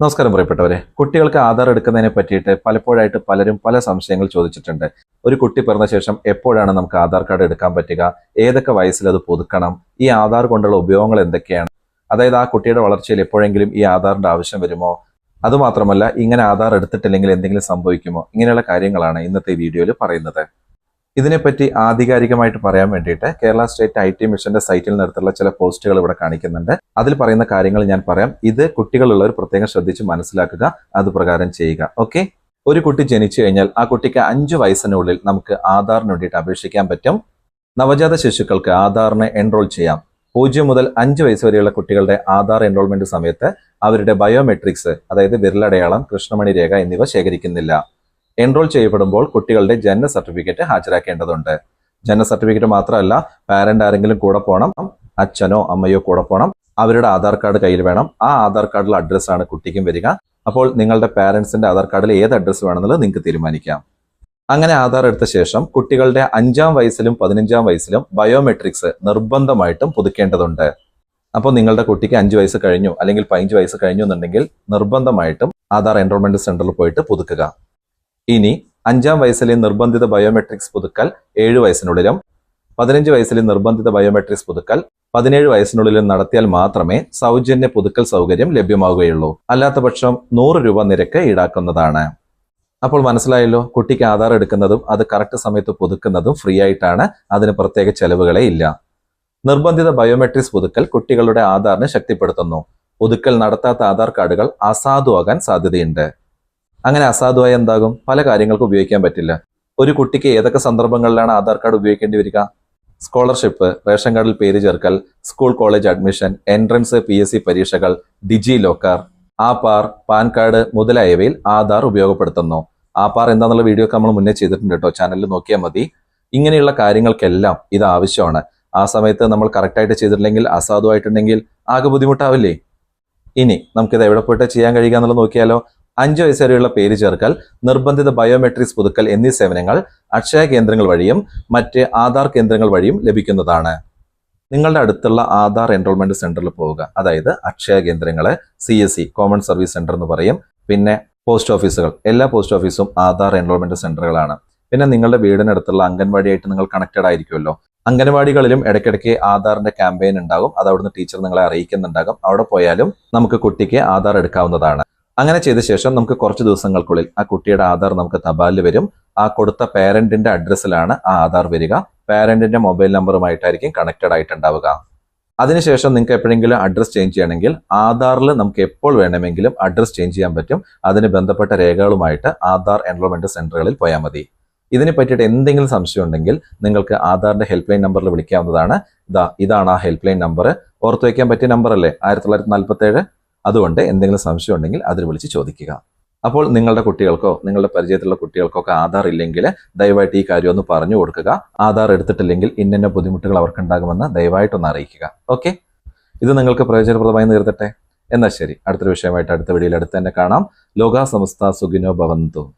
നമസ്കാരം പ്രിയപ്പെട്ടവരെ. കുട്ടികൾക്ക് ആധാർ എടുക്കുന്നതിനെ പറ്റിയിട്ട് പലപ്പോഴായിട്ട് പലരും പല സംശയങ്ങൾ ചോദിച്ചിട്ടുണ്ട്. ഒരു കുട്ടി പിറന്ന ശേഷം എപ്പോഴാണ് നമുക്ക് ആധാർ കാർഡ് എടുക്കാൻ പറ്റുക? ഏതൊക്കെ വയസ്സിൽ അത് പുതുക്കണം? ഈ ആധാർ കൊണ്ടുള്ള ഉപയോഗങ്ങൾ എന്തൊക്കെയാണ്? അതായത് ആ കുട്ടിയുടെ വളർച്ചയിൽ എപ്പോഴെങ്കിലും ഈ ആധാറിന്റെ ആവശ്യം വരുമോ? അതുമാത്രമല്ല ഇങ്ങനെ ആധാർ എടുത്തിട്ടില്ലെങ്കിൽ എന്തെങ്കിലും സംഭവിക്കുമോ? ഇങ്ങനെയുള്ള കാര്യങ്ങളാണ് ഇന്നത്തെ വീഡിയോയിൽ പറയുന്നത്. ഇതിനെപ്പറ്റി ആധികാരികമായിട്ട് പറയാൻ വേണ്ടിയിട്ട് കേരള സ്റ്റേറ്റ് ഐ ടി മിഷന്റെ സൈറ്റിൽ നിന്നെടുത്തുള്ള ചില പോസ്റ്റുകൾ ഇവിടെ കാണിക്കുന്നുണ്ട്. അതിൽ പറയുന്ന കാര്യങ്ങൾ ഞാൻ പറയാം. ഇത് കുട്ടികളുള്ളവർ പ്രത്യേകം ശ്രദ്ധിച്ച് മനസ്സിലാക്കുക അത് ചെയ്യുക. ഓക്കെ? ഒരു കുട്ടി ജനിച്ചു കഴിഞ്ഞാൽ ആ കുട്ടിക്ക് അഞ്ചു വയസ്സിനുള്ളിൽ നമുക്ക് ആധാറിന് വേണ്ടിയിട്ട് അപേക്ഷിക്കാൻ പറ്റും. നവജാത ശിശുക്കൾക്ക് ആധാറിന് എൻറോൾ ചെയ്യാം. പൂജ്യം മുതൽ അഞ്ച് വയസ്സ് വരെയുള്ള കുട്ടികളുടെ ആധാർ എൻറോൾമെന്റ് സമയത്ത് അവരുടെ ബയോമെട്രിക്സ് അതായത് വിരലടയാളം കൃഷ്ണമണി രേഖ എന്നിവ ശേഖരിക്കുന്നില്ല. എൻറോൾ ചെയ്യപ്പെടുമ്പോൾ കുട്ടികളുടെ ജനന സർട്ടിഫിക്കറ്റ് ഹാജരാക്കേണ്ടതുണ്ട്. ജനന സർട്ടിഫിക്കറ്റ് മാത്രമല്ല പാരന്റ് ആരെങ്കിലും കൂടെ പോകണം അച്ഛനോ അമ്മയോ കൂടെ പോകണം അവരുടെ ആധാർ കാർഡ് കയ്യിൽ വേണം. ആ ആധാർ കാർഡിലെ അഡ്രസ്സാണ് കുട്ടിക്കും വരിക. അപ്പോൾ നിങ്ങളുടെ പാരന്റ്സിന്റെ ആധാർ കാർഡിൽ ഏത് അഡ്രസ്സ് വേണമെന്നുള്ളത് നിങ്ങൾക്ക് തീരുമാനിക്കാം. അങ്ങനെ ആധാർ എടുത്ത ശേഷം കുട്ടികളുടെ അഞ്ചാം വയസ്സിലും പതിനഞ്ചാം വയസ്സിലും ബയോമെട്രിക്സ് നിർബന്ധമായിട്ടും പുതുക്കേണ്ടതുണ്ട്. അപ്പോൾ നിങ്ങളുടെ കുട്ടിക്ക് അഞ്ച് വയസ്സ് കഴിഞ്ഞു അല്ലെങ്കിൽ പതിനഞ്ച് വയസ്സ് കഴിഞ്ഞു എന്നുണ്ടെങ്കിൽ നിർബന്ധമായിട്ടും ആധാർ എൻറോൾമെന്റ് സെന്ററിൽ പോയിട്ട് പുതുക്കുക. ഇനി അഞ്ചാം വയസ്സിലെ നിർബന്ധിത ബയോമെട്രിക്സ് പുതുക്കൽ ഏഴ് വയസ്സിനുള്ളിലും പതിനഞ്ച് വയസ്സിലെ നിർബന്ധിത ബയോമെട്രിക്സ് പുതുക്കൽ പതിനേഴ് വയസ്സിനുള്ളിലും നടത്തിയാൽ മാത്രമേ സൗജന്യ പുതുക്കൽ സൗകര്യം ലഭ്യമാവുകയുള്ളൂ. അല്ലാത്ത പക്ഷം നൂറ് രൂപ നിരക്ക് ഈടാക്കുന്നതാണ്. അപ്പോൾ മനസ്സിലായല്ലോ കുട്ടിക്ക് ആധാർ എടുക്കുന്നതും അത് കറക്റ്റ് സമയത്ത് പുതുക്കുന്നതും ഫ്രീ ആയിട്ടാണ് അതിന് പ്രത്യേക ചെലവുകളെ ഇല്ല. നിർബന്ധിത ബയോമെട്രിക്സ് പുതുക്കൽ കുട്ടികളുടെ ആധാറിനെ ശക്തിപ്പെടുത്തുന്നു. പുതുക്കൽ നടത്താത്ത ആധാർ കാർഡുകൾ അസാധുവാകാൻ സാധ്യതയുണ്ട്. അങ്ങനെ അസാധുവായി എന്താകും? പല കാര്യങ്ങൾക്ക് ഉപയോഗിക്കാൻ പറ്റില്ല. ഒരു കുട്ടിക്ക് ഏതൊക്കെ സന്ദർഭങ്ങളിലാണ് ആധാർ കാർഡ് ഉപയോഗിക്കേണ്ടി വരിക? സ്കോളർഷിപ്പ് റേഷൻ കാർഡിൽ പേര് ചേർക്കൽ school college admission entrance P S C പരീക്ഷകൾ ഡിജി ലോക്കർ. ആപാർ പാൻ കാർഡ് മുതലായവയിൽ ആധാർ ഉപയോഗപ്പെടുത്തുന്നു. ആപാർ എന്താണെന്നുള്ള വീഡിയോ ഒക്കെ നമ്മൾ മുന്നേ ചെയ്തിട്ടുണ്ട് കേട്ടോ. ചാനലിൽ നോക്കിയാൽ മതി. ഇങ്ങനെയുള്ള കാര്യങ്ങൾക്കെല്ലാം ഇത് ആവശ്യമാണ്. ആ സമയത്ത് നമ്മൾ കറക്റ്റായിട്ട് ചെയ്തിട്ടില്ലെങ്കിൽ അസാധുവായിട്ടുണ്ടെങ്കിൽ ആകെ ബുദ്ധിമുട്ടാവില്ലേ? ഇനി നമുക്കിത് എവിടെ പോയിട്ട് ചെയ്യാൻ കഴിയുക എന്നുള്ളത് നോക്കിയാലോ. അഞ്ച് വയസ്സ് വരെയുള്ള പേര് ചേർക്കൽ നിർബന്ധിത ബയോമെട്രിക്സ് പുതുക്കൽ എന്നീ സേവനങ്ങൾ അക്ഷയ കേന്ദ്രങ്ങൾ വഴിയും മറ്റ് ആധാർ കേന്ദ്രങ്ങൾ വഴിയും ലഭിക്കുന്നതാണ്. നിങ്ങളുടെ അടുത്തുള്ള ആധാർ എൻറോൾമെന്റ് സെന്ററിൽ പോവുക. അതായത് അക്ഷയ കേന്ദ്രങ്ങളെ C S C common service centre എന്ന് പറയും. പിന്നെ പോസ്റ്റ് ഓഫീസുകൾ എല്ലാ പോസ്റ്റ് ഓഫീസും ആധാർ എൻറോൾമെന്റ് സെന്ററുകളാണ് പിന്നെ നിങ്ങളുടെ വീടിനടുത്തുള്ള അംഗൻവാടിയായിട്ട് നിങ്ങൾ കണക്റ്റഡ് ആയിരിക്കുമല്ലോ. അംഗനവാടികളിലും ഇടയ്ക്കിടയ്ക്ക് ആധാറിന്റെ ക്യാമ്പയിൻ ഉണ്ടാകും. അത് അവിടുന്ന് ടീച്ചർ നിങ്ങളെ അറിയിക്കുന്നുണ്ടാകും. അവിടെ പോയാലും നമുക്ക് കുട്ടിക്ക് ആധാർ എടുക്കാവുന്നതാണ്. അങ്ങനെ ചെയ്ത ശേഷം നമുക്ക് കുറച്ച് ദിവസങ്ങൾക്കുള്ളിൽ ആ കുട്ടിയുടെ ആധാർ നമുക്ക് തപാലിൽ വരും. ആ കൊടുത്ത പേരന്റിന്റെ അഡ്രസ്സിലാണ് ആ ആധാർ വരിക. പേരന്റിന്റെ മൊബൈൽ നമ്പറുമായിട്ടായിരിക്കും കണക്റ്റഡ് ആയിട്ടുണ്ടാവുക. അതിനുശേഷം നിങ്ങൾക്ക് എപ്പോഴെങ്കിലും അഡ്രസ് ചേഞ്ച് ചെയ്യണമെങ്കിൽ ആധാറിൽ നമുക്ക് എപ്പോൾ വേണമെങ്കിലും അഡ്രസ് ചേഞ്ച് ചെയ്യാൻ പറ്റും. അതിന് ബന്ധപ്പെട്ട രേഖകളുമായിട്ട് ആധാർ എൻറോൾമെന്റ് സെന്ററുകളിൽ പോയാൽ മതി. ഇതിനെ പറ്റിയിട്ട് എന്തെങ്കിലും സംശയം ഉണ്ടെങ്കിൽ നിങ്ങൾക്ക് ആധാറിന്റെ ഹെൽപ്പ് ലൈൻ നമ്പറിൽ വിളിക്കാവുന്നതാണ്. ഇതാ ഇതാണ് ആ ഹെൽപ്പ് ലൈൻ നമ്പർ ഓർത്ത് വയ്ക്കാൻ പറ്റിയ നമ്പർ അല്ലേ ആയിരത്തി തൊള്ളായിരത്തി നാൽപ്പത്തി ഏഴ് അതുകൊണ്ട് എന്തെങ്കിലും സംശയം ഉണ്ടെങ്കിൽ അതിൽ വിളിച്ച് ചോദിക്കുക. അപ്പോൾ നിങ്ങളുടെ കുട്ടികൾക്കോ നിങ്ങളുടെ പരിചയത്തിലുള്ള കുട്ടികൾക്കോ ഒക്കെ ആധാർ ഇല്ലെങ്കിൽ ദയവായിട്ട് ഈ കാര്യം ഒന്ന് പറഞ്ഞു കൊടുക്കുക. ആധാർ എടുത്തിട്ടില്ലെങ്കിൽ ഇന്ന ബുദ്ധിമുട്ടുകൾ അവർക്കുണ്ടാകുമെന്ന് ദയവായിട്ടൊന്ന് അറിയിക്കുക. ഓക്കെ? ഇത് നിങ്ങൾക്ക് പ്രയോജനപ്രദമായി നിർത്തട്ടെ എന്നാൽ ശരി. അടുത്തൊരു വിഷയമായിട്ട് അടുത്ത വീഡിയോയിൽ അടുത്ത് തന്നെ കാണാം. ലോകാ സമസ്ത സുഖിനോ ഭവന്തു.